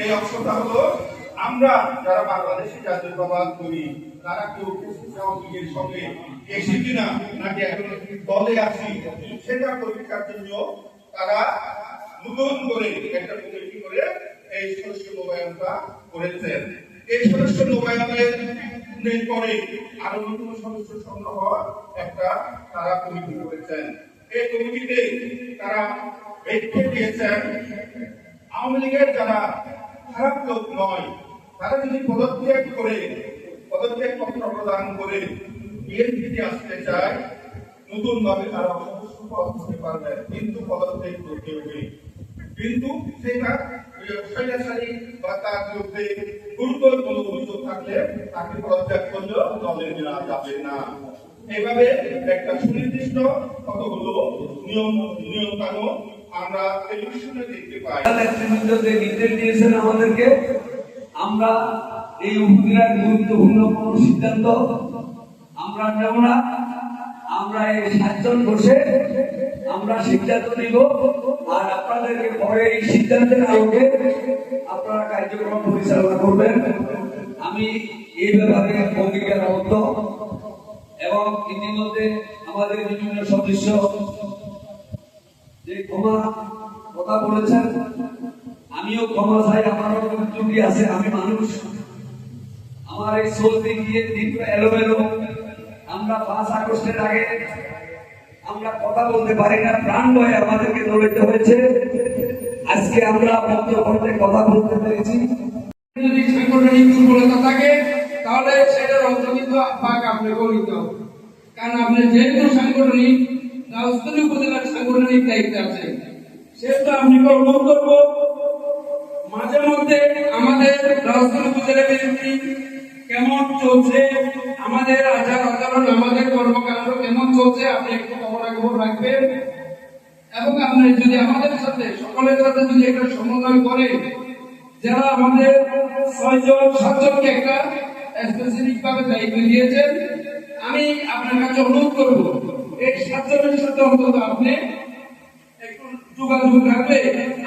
এই অংশটা হলো আমরা যারা বাংলাদেশি জাতীয়তাবাদ করি, তারা কেউ সহযোগীর সঙ্গে এসে কিনা নাকি এখন দলে আছি, সেটা পরীক্ষার জন্য তারা নতুন করে একটা কমিটি করে এই সদস্য নবায়নটা করেছেন। এই সদস্য নবায়নের পরে আরও নতুন সদস্য সংগ্রহ একটা তারা কমিটি করেছেন। এই কমিটিতে তারা ব্যক্তি দিয়েছেন আওয়ামী লীগের যারা খারাপ লোক নয়, তারা যদি পদত্যাগ করে, পদত্যাগ পত্র প্রদান করে বিএনপিতে আসতে চায়, নতুন ভাবে তারা হতে পারবে। কিন্তু পদত্যাগ করতে হবে। কিন্তু সেটা সৈন্যশালী বা তার বিরুদ্ধে গুরুতর কোনো অভিযোগ থাকলে তাকে পদত্যাগ করলেও দলে নেওয়া যাবে না। এইভাবে একটা সুনির্দিষ্ট কতগুলো নিয়ম নিয়ম কানুন আমরা টেলিভিশনে দেখতে পাই। নেতৃবৃন্দ যে নির্দেশ দিয়েছেন আমাদেরকে, আমরা এই উপজেলার গুরুত্বপূর্ণ কোন সিদ্ধান্ত, আমরা নেব না। আমরা এই সাতজন বসে আমরা সিদ্ধান্ত নিব। আর আপনাদেরকে পরে এই সিদ্ধান্তের আলোকে আপনারা কার্যক্রম পরিচালনা করবেন। আমি এই ব্যাপারে অঙ্গীকারবদ্ধ। এবং ইতিমধ্যে আমাদের বিভিন্ন সদস্য যে ক্ষমা কথা বলেছেন, আমিও ক্ষমা চাই আমারও ত্রুটি আছে, আমি মানুষ। আমার এই চলতে গিয়ে দিনটা এলোমেলো। আমরা পাঁচ আগস্টের আগে আমরা কথা বলতে পারি না, প্রাণ ভয়ে আমাদেরকে দৌড়াতে হয়েছে। আজকে আমরা করতে কথা বলতে পেরেছি। যদি সাংগঠনিক দুর্বলতা থাকে, তাহলে সেটার কিন্তু পাক আপনাকেও নিতে হবে। কারণ আপনি যেহেতু সাংগঠনিক রাজধানী উপজেলার সাংগঠনিক দায়িত্বে আছে। সেহেতু আপনি অনুরোধ করব, মাঝে মধ্যে আমাদের রাজধানী উপজেলা বিএনপি কেমন চলছে, আমাদের আচার আচরণ আমাদের কর্মকাণ্ড কেমন চলছে, আপনি একটু খবরাখবর রাখবেন। এবং আপনি যদি আমাদের সাথে, সকলের সাথে যদি একটা সমন্বয় করেন, যারা আমাদের ছয়জন, সাতজনকে একটা স্পেসিফিক ভাবে দায়িত্ব দিয়েছেন আমি আপনার কাছে অনুরোধ করব এই সাতজনের সাথে অন্তত আপনি একটু যোগাযোগ রাখলে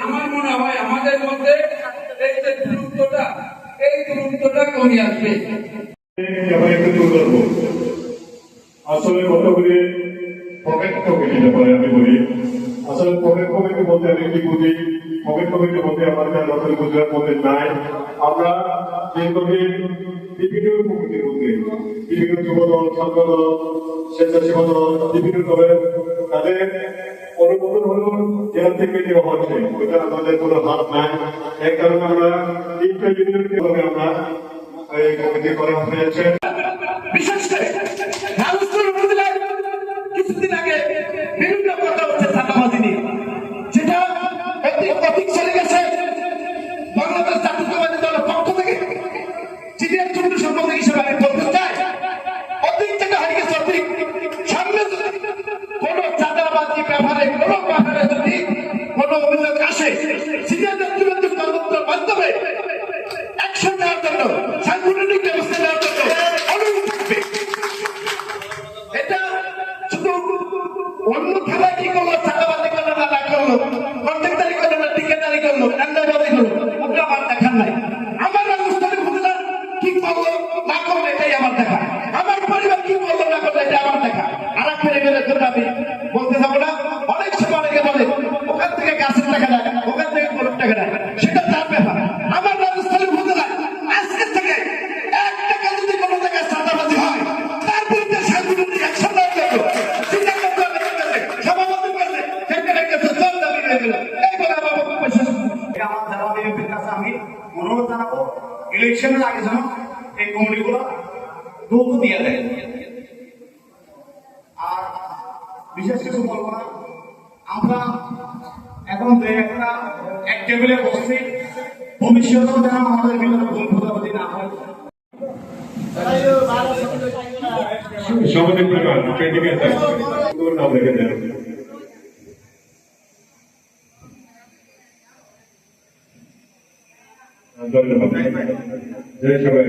আমার মনে হয় আমাদের মধ্যে এই যে দূরত্বটা, এই দূরত্বটা কমে আসবে। আসলে কতগুলি পকেট আমি বলি। আসলে পকেট কমিটি বলতে আমি বুঝি? পকেট কমিটি বলতে আমাদের নতুন গুজরাট মধ্যে নাই। আমরা যে করি বিভিন্ন থেকে কোনো হাত নাই। এই কারণে আমরা এই বিশেষ করে রাজস্থান উপজেলায় কিছুদিন আগে বিভিন্ন কথা হচ্ছে চাঁদাবাজি নিয়ে যেটা একটি অধিক চলে গেছে বাংলাদেশ জাতীয়তাবাদী দলের পক্ষ থেকে চিঠির চূর্ণ সম্পর্কে হিসেবে আমি বলতে চাই? গেছে সামনে কোন চাঁদাবাজি ব্যাপারে কোন ব্যাপারে যদি কোন অভিযোগ আসে সিনিয়র নেতৃবৃন্দ মাধ্যমে অ্যাকশন নেওয়ার জন্য সাংগঠনিক ব্যবস্থা নেওয়ার জন্য অনুরোধ থাকবে এটা শুধু অন্য খেলায় কি করল চাঁদাবাজি করল না না করল কন্ট্রাক্টারি করল না টিকেটারি করল টেন্ডারবাজি করল ওটা আমার দেখার নাই আমার রাজস্থানী উপজেলা কি করল না করল এটাই আমার দেখা আমার পরিবার কি করল না করল এটা আমার দেখা আর এক ফেরে গেলে ধরে আমি বলতে যাব না, অনেক সময় অনেকে বলে, ওখান থেকে গাছের টাকা দেয় ওখান থেকে গরুর টাকা দেয় সেটা তার ব্যাপার। আমার রাজস্থানী উপজেলায় আজকে থেকে যদি কোনো জায়গায় চাঁদাবাজি হয়, তার বিরুদ্ধে সাংগঠনিক অ্যাকশন নেওয়া আমার বক্তব্য আমার যারা আমি অনুরোধ জানাব ইলেকশনের আগে যেন এই কমিটিগুলো দিয়ে দেয় আর বিশেষ কিছু বলব না। আমরা এখন যে একটা, এক টেবিলে বসছি। ভবিষ্যতেও যেন আমাদের ভিতরে ভুল বোঝাবুঝি না হয়। ধন্যবাদ। জয় সবাই।